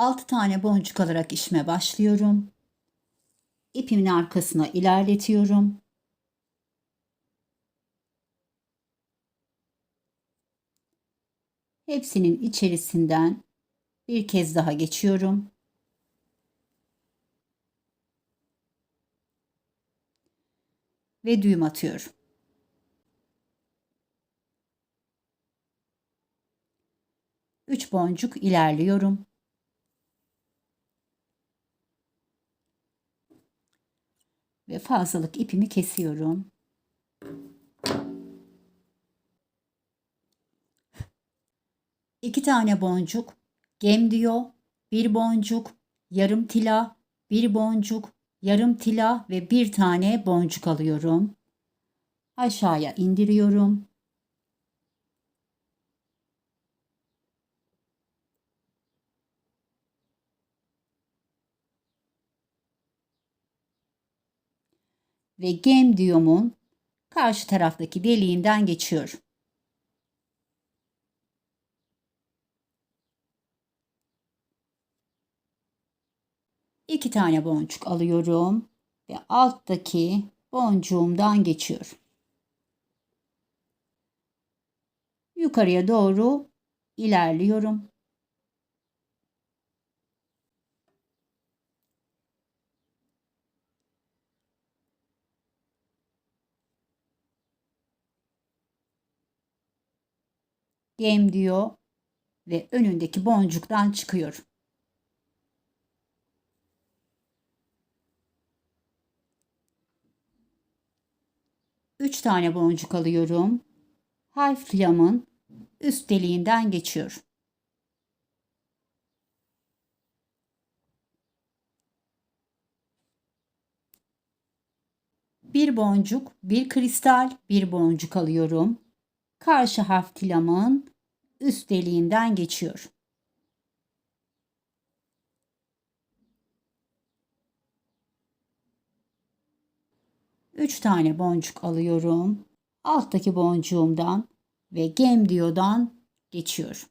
Altı tane boncuk alarak işime başlıyorum. İpimin arkasına ilerletiyorum. Hepsinin içerisinden bir kez daha geçiyorum. Ve düğüm atıyorum. Üç boncuk ilerliyorum. ve fazlalık ipimi kesiyorum. İki tane boncuk, gem diyor, bir boncuk, yarım tila, bir boncuk, yarım tila ve bir tane boncuk alıyorum. Aşağıya indiriyorum. Ve gem diyomun karşı taraftaki deliğinden geçiyorum. İki tane boncuk alıyorum ve alttaki boncuğumdan geçiyorum. Yukarıya doğru ilerliyorum. Gem diyor ve önündeki boncuktan çıkıyor. Üç tane boncuk alıyorum. Harf filamın üst deliğinden geçiyor. Bir boncuk, bir kristal, bir boncuk alıyorum. Karşı harf tilamın üst deliğinden geçiyor. Üç tane boncuk alıyorum. Alttaki boncuğumdan ve gem diyodan geçiyor.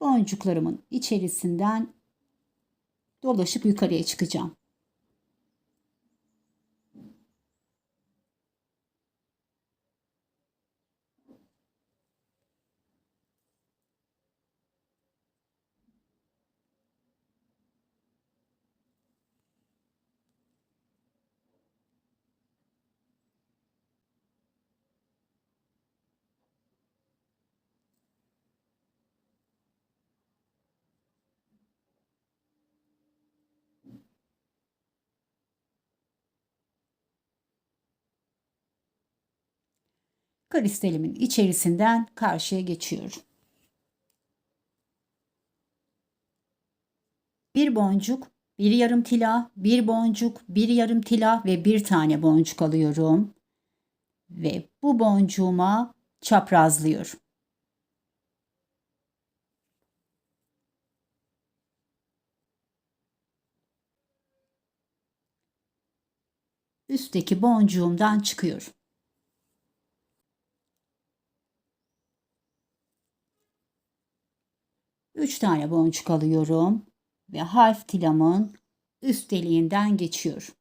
Boncuklarımın içerisinden dolaşıp yukarıya çıkacağım. Kristalimin içerisinden karşıya geçiyorum. Bir boncuk, bir yarım tila, bir boncuk, bir yarım tila ve bir tane boncuk alıyorum. Ve bu boncuğuma çaprazlıyorum. Üstteki boncuğumdan çıkıyorum. 3 tane boncuk alıyorum ve harf tilamın üst deliğinden geçiyorum.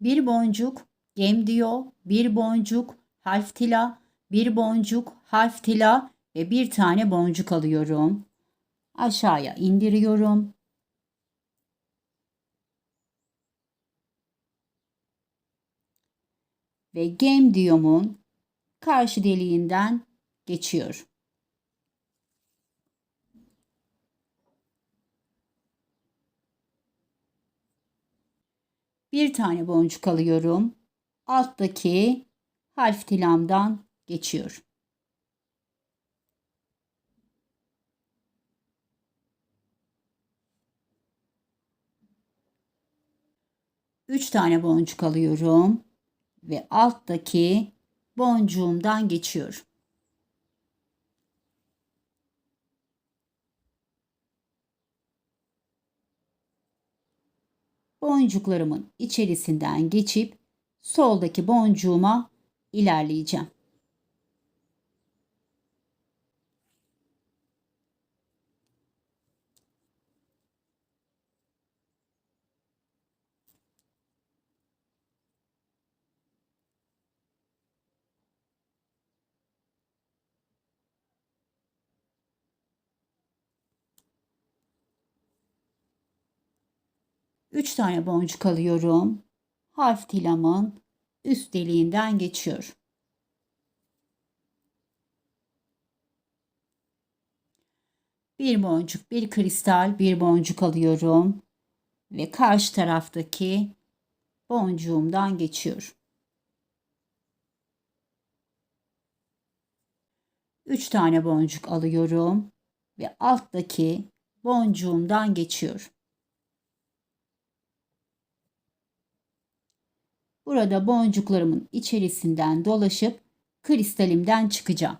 Bir boncuk gem diyor, bir boncuk harf tila, bir boncuk harf tila ve bir tane boncuk alıyorum. Aşağıya indiriyorum. Ve gem diyomun karşı deliğinden geçiyor. Bir tane boncuk alıyorum. Alttaki harf tilamdan geçiyor. Üç tane boncuk alıyorum ve alttaki boncuğumdan geçiyor. Boncuklarımın içerisinden geçip soldaki boncuğuma ilerleyeceğim. Üç tane boncuk alıyorum. Harf tilamın üst deliğinden geçiyor. Bir boncuk, bir kristal, bir boncuk alıyorum ve karşı taraftaki boncuğumdan geçiyor. Üç tane boncuk alıyorum ve alttaki boncuğumdan geçiyor. Burada boncuklarımın içerisinden dolaşıp kristalimden çıkacağım.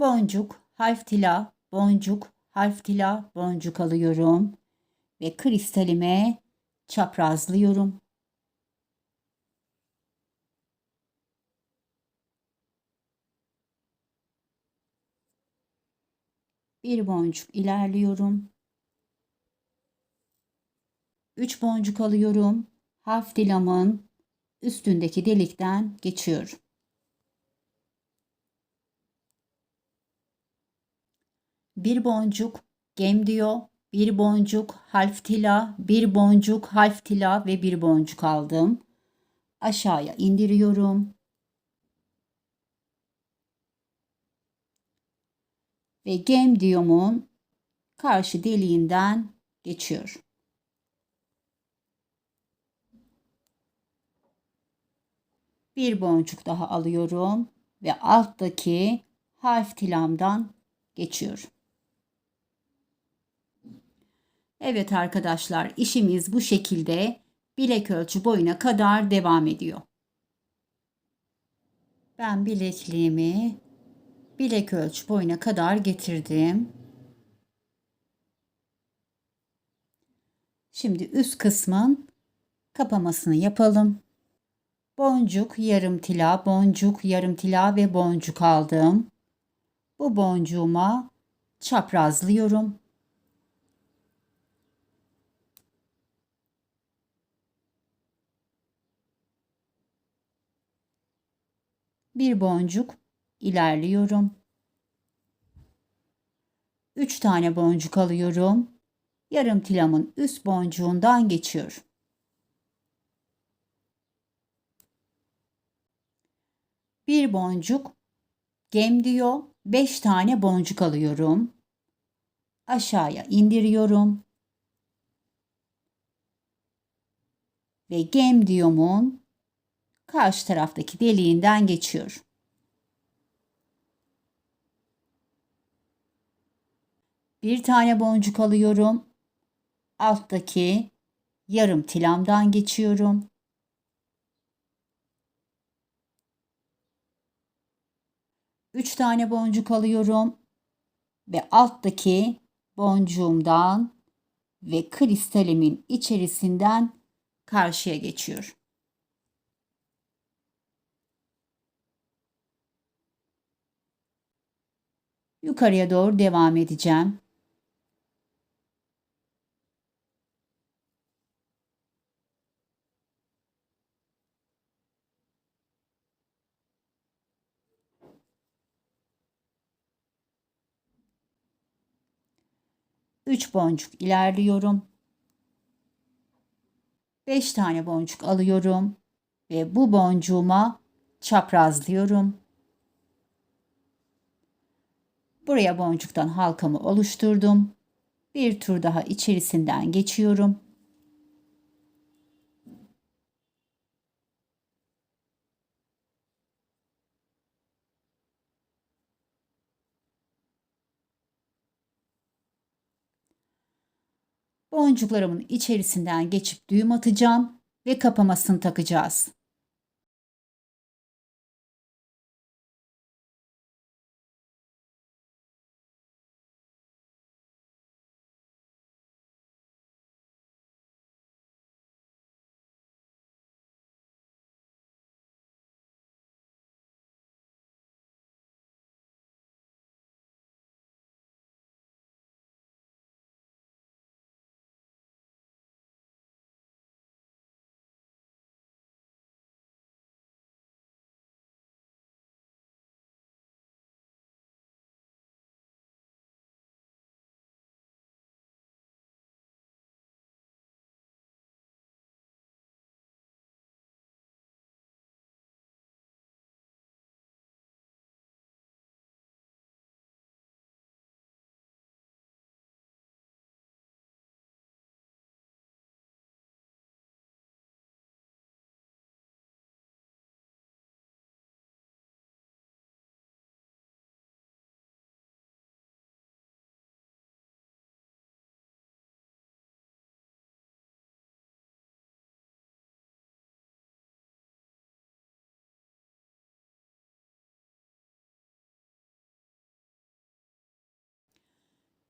Boncuk, harf tila, boncuk, harf tila, boncuk alıyorum ve kristalime çaprazlıyorum. Bir boncuk ilerliyorum. Üç boncuk alıyorum. Harf tilamın üstündeki delikten geçiyorum. Bir boncuk gem diyor. Bir boncuk harf tila, bir boncuk harf tila ve bir boncuk aldım. Aşağıya indiriyorum. Ve gem diyomun karşı deliğinden geçiyor. Bir boncuk daha alıyorum ve alttaki harf tilamdan geçiyorum. Evet arkadaşlar işimiz bu şekilde bilek ölçü boyuna kadar devam ediyor. Ben bilekliğimi bilek ölçü boyuna kadar getirdim. Şimdi üst kısmın kapamasını yapalım. Boncuk, yarım tila, boncuk, yarım tila ve boncuk aldım. Bu boncuğuma çaprazlıyorum. Bir boncuk ilerliyorum. Üç tane boncuk alıyorum. Yarım tilamın üst boncuğundan geçiyorum. Bir boncuk gem diyor. Beş tane boncuk alıyorum. Aşağıya indiriyorum. Ve gem diyomun karşı taraftaki deliğinden geçiyorum. Bir tane boncuk alıyorum. Alttaki yarım tilamdan geçiyorum. Üç tane boncuk alıyorum ve alttaki boncuğumdan ve kristalimin içerisinden karşıya geçiyorum. Yukarıya doğru devam edeceğim. Üç boncuk ilerliyorum. Beş tane boncuk alıyorum ve bu boncuğuma çaprazlıyorum. Buraya boncuktan halkamı oluşturdum. Bir tur daha içerisinden geçiyorum. Boncuklarımın içerisinden geçip düğüm atacağım ve kapamasını takacağız.